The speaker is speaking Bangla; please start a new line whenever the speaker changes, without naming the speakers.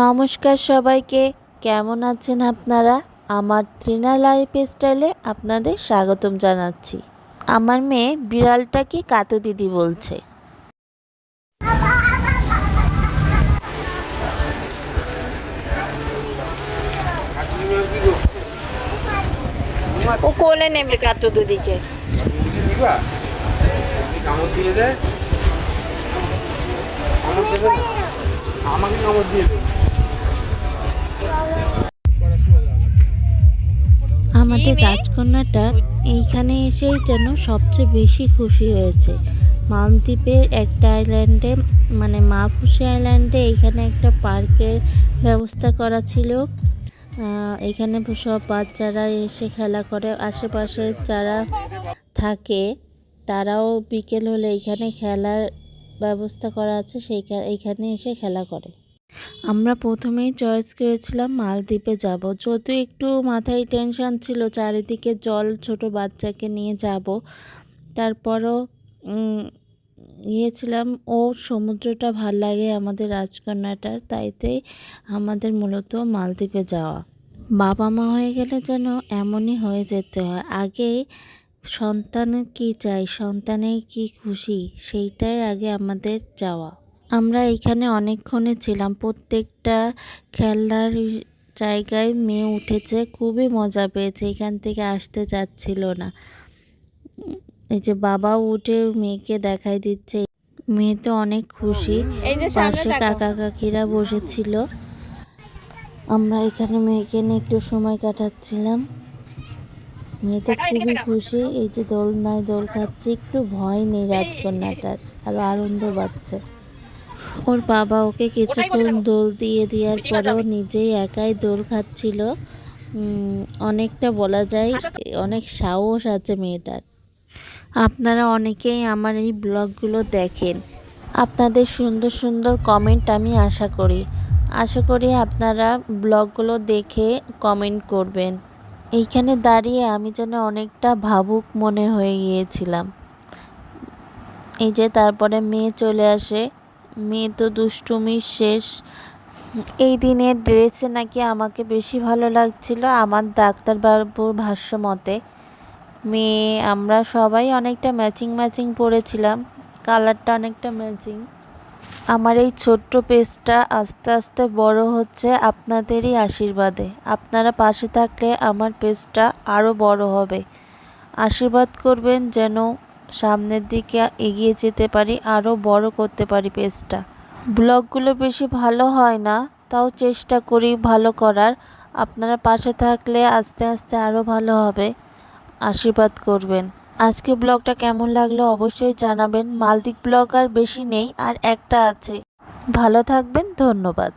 নমস্কার সবাইকে। কেমন আছেন আপনারা? আমার ট্রিনা লাইফ স্টাইলে আপনাদের স্বাগতম জানাচ্ছি। আমার মেয়ে বিড়ালটাকে কাতু দিদি বলছে। ও কোলে নেবে কাতু দিদিকে।
কামড় দিয়ে দেয় আমাকে কামড় দিয়ে দেবে
আমাদের রাজকন্যাটা এইখানে এসেই যেন সবচেয়ে বেশি খুশি হয়েছে। মালদ্বীপের একটা আইল্যান্ডে মানে মাহফুসি আইল্যান্ডে এইখানে একটা পার্কের ব্যবস্থা করা ছিল। এখানে সব বাচ্চারা এসে খেলা করে। আশেপাশে যারা থাকে তারাও বিকেল হলে এইখানে খেলার ব্যবস্থা করা আছে। সেই এইখানে এসে খেলা করে। আমরা প্রথমেই চয়েস করেছিলাম মালদ্বীপে যাব। যদিও একটু মাথায় টেনশন ছিল চারিদিকে জল, ছোট বাচ্চাকে নিয়ে যাব। তারপরও গিয়েছিলাম ও সমুদ্রটা ভালো লাগে আমাদের রাজকন্যাটার, তাইতে আমাদের মূলত মালদ্বীপে যাওয়া। বাবা মা হয়ে গেলে যেন এমনই হয়ে যেতে হয়। আগে সন্তান কি চাই সন্তানের কি খুশি, সেইটাই আগে আমাদের যাওয়া। আমরা এখানে অনেকক্ষণে ছিলাম। প্রত্যেকটা খেলার জায়গায় মেয়ে উঠেছে। খুবই মজা পেয়েছে। এখান থেকে আসতে চাচ্ছিল না। এই যে বাবাও উঠে মেয়েকে দেখাই দিচ্ছে। মেয়ে তো অনেক খুশি। পাশে কাকা কাকিরা বসেছিল। আমরা এখানে মেয়েকে নিয়ে একটু সময় কাটাচ্ছিলাম। মেয়ে তো খুবই খুশি। এই যে দোল নাই দোল খাচ্ছে। একটু ভয় নেই রাজকন্যাটার। আরও আনন্দ পাচ্ছে। ওর বাবা ওকে কিছুক্ষণ দোল দিয়ে দেওয়ার পরেও নিজেই একাই দোল খাচ্ছিল। অনেকটা বলা যায় অনেক সাহস আছে মেয়েটার। আপনারা অনেকেই আমার এই ব্লগগুলো দেখেন। আপনাদের সুন্দর সুন্দর কমেন্ট আমি আশা করি। আশা করি আপনারা ব্লগগুলো দেখে কমেন্ট করবেন। এইখানে দাঁড়িয়ে আমি যেন অনেকটা ভাবুক মনে হয়ে গিয়েছিলাম। এই যে তারপরে মেয়ে চলে আসে। মেয়ে তো দুষ্টুমির শেষ। এই দিনের ড্রেসে নাকি আমাকে বেশি ভালো লাগছিল আমার ডাক্তারবাবুর ভাষ্য মতে মেয়ে, আমরা সবাই অনেকটা ম্যাচিং ম্যাচিং পরেছিলাম কালারটা অনেকটা ম্যাচিং আমার এই ছোট্ট পেজটা আস্তে আস্তে বড় হচ্ছে আপনাদেরই আশীর্বাদে। আপনারা পাশে থাকলে আমার পেজটা আরও বড় হবে। আশীর্বাদ করবেন যেন সামনের দিকে এগিয়ে যেতে পারি আরও বড় করতে পারি পেজটা। ব্লগগুলো বেশি ভালো হয় না, তাও চেষ্টা করি ভালো করার। আপনারা পাশে থাকলে আস্তে আস্তে আরও ভালো হবে। আশীর্বাদ করবেন। আজকে ব্লগটা কেমন লাগল অবশ্যই জানাবেন। মালদ্বীপ ব্লগ আর বেশি নেই, আর একটা আছে। ভালো থাকবেন, ধন্যবাদ।